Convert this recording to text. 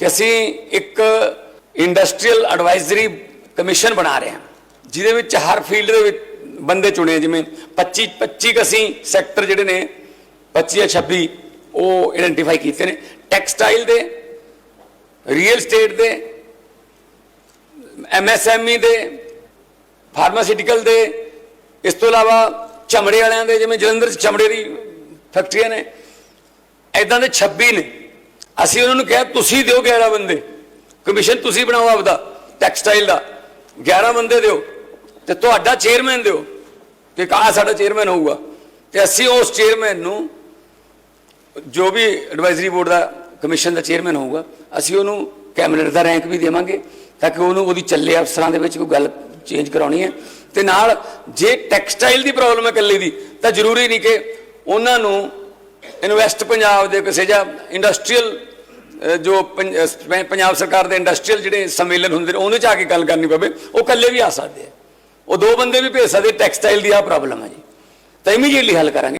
ਕਿ ਅਸੀਂ ਇੱਕ ਇੰਡਸਟਰੀਅਲ ਐਡਵਾਈਜ਼ਰੀ ਕਮਿਸ਼ਨ ਬਣਾ ਰਹੇ ਹਾਂ, ਜਿਹਦੇ ਵਿੱਚ ਹਰ ਫੀਲਡ ਦੇ ਵਿੱਚ ਬੰਦੇ ਚੁਣੇ ਜਿਵੇਂ 25 25 ਕੁ ਅਸੀਂ ਸੈਕਟਰ ਜਿਹੜੇ ਨੇ 25 ਜਾਂ 26 ਉਹ ਆਇਡੈਂਟੀਫਾਈ ਕੀਤੇ ਨੇ। ਟੈਕਸਟਾਈਲ ਦੇ ਰੀਅਲ ਸਟੇਟ ਦੇ ਐਮਐਸਐਮਈ E ਦੇ ਫਾਰਮਾਸਿਊਟੀਕਲ ਦੇ, ਇਸ ਤੋਂ ਇਲਾਵਾ ਚਮੜੇ ਵਾਲਿਆਂ ਦੇ, ਜਿਵੇਂ ਜਲੰਧਰ 'ਚ ਚਮੜੇ ਦੀ ਫੈਕਟਰੀਆਂ ਨੇ ਐਦਾਂ ਦੇ 26 ਨੇ। ਅਸੀਂ ਉਹਨਾਂ ਨੂੰ ਕਿਹਾ, ਤੁਸੀਂ ਦਿਓ 11 ਬੰਦੇ। ਕਮਿਸ਼ਨ ਤੁਸੀਂ ਬਣਾਓ ਆਪਦਾ, ਟੈਕਸਟਾਈਲ ਦਾ। 11 ਬੰਦੇ ਦਿਓ ਤੇ ਤੁਹਾਡਾ ਚੇਅਰਮੈਨ ਦਿਓ। ਕਿ ਕਾ ਸਾਡਾ ਚੇਅਰਮੈਨ ਹੋਊਗਾ। ਤੇ ਅਸੀਂ ਉਸ ਚੇਅਰਮੈਨ ਨੂੰ ਜੋ ਵੀ ਐਡਵਾਈਜ਼ਰੀ ਬੋਰਡ ਦਾ ਕਮਿਸ਼ਨ ਦਾ ਚੇਅਰਮੈਨ ਹੋਊਗਾ, ਅਸੀਂ ਉਹਨੂੰ ਕੈਬਨਿਟ ਦਾ ਰੈਂਕ ਵੀ ਦੇਵਾਂਗੇ ਤਾਂ ਕਿ ਉਹਨੂੰ ਉਹਦੀ ਚੱਲੇ ਅਫਸਰਾਂ ਦੇ ਵਿੱਚ ਕੋਈ ਗੱਲ ਚੇਂਜ ਕਰਾਉਣੀ ਹੈ। ਤੇ ਨਾਲ ਜੇ ਟੈਕਸਟਾਈਲ ਦੀ ਪ੍ਰੋਬਲਮ ਹੈ ਇਕੱਲੇ ਦੀ, ਤਾਂ ਜ਼ਰੂਰੀ ਨਹੀਂ ਕਿ ਉਹਨਾਂ ਨੂੰ ਇਨਵੈਸਟ ਪੰਜਾਬ ਦੇ ਕਿਸੇ ਜਾਂ ਇੰਡਸਟਰੀਅਲ ਜੋ ਪੰਜ- ਪੰਜਾਬ ਸਰਕਾਰ ਦੇ ਇੰਡਸਟਰੀਅਲ ਜਿਹੜੇ ਸੰਮੇਲਨ ਹੁੰਦੇ ਨੇ, ਉਹਦੇ ਚ ਆ ਕੇ ਗੱਲ ਕਰਨੀ ਪਵੇ, ਉਹ ਇਕੱਲੇ ਵੀ ਆ ਸਕਦੇ ਆ। ਉਹ ਦੋ ਬੰਦੇ ਵੀ ਭੇਜ ਸਕਦੇ, ਟੈਕਸਟਾਈਲ ਦੀ ਆ ਪ੍ਰੋਬਲਮ ਹੈ ਜੀ। ਤਾਂ ਇਮੀਡੀਏਟਲੀ ਹੱਲ ਕਰਾਂਗੇ।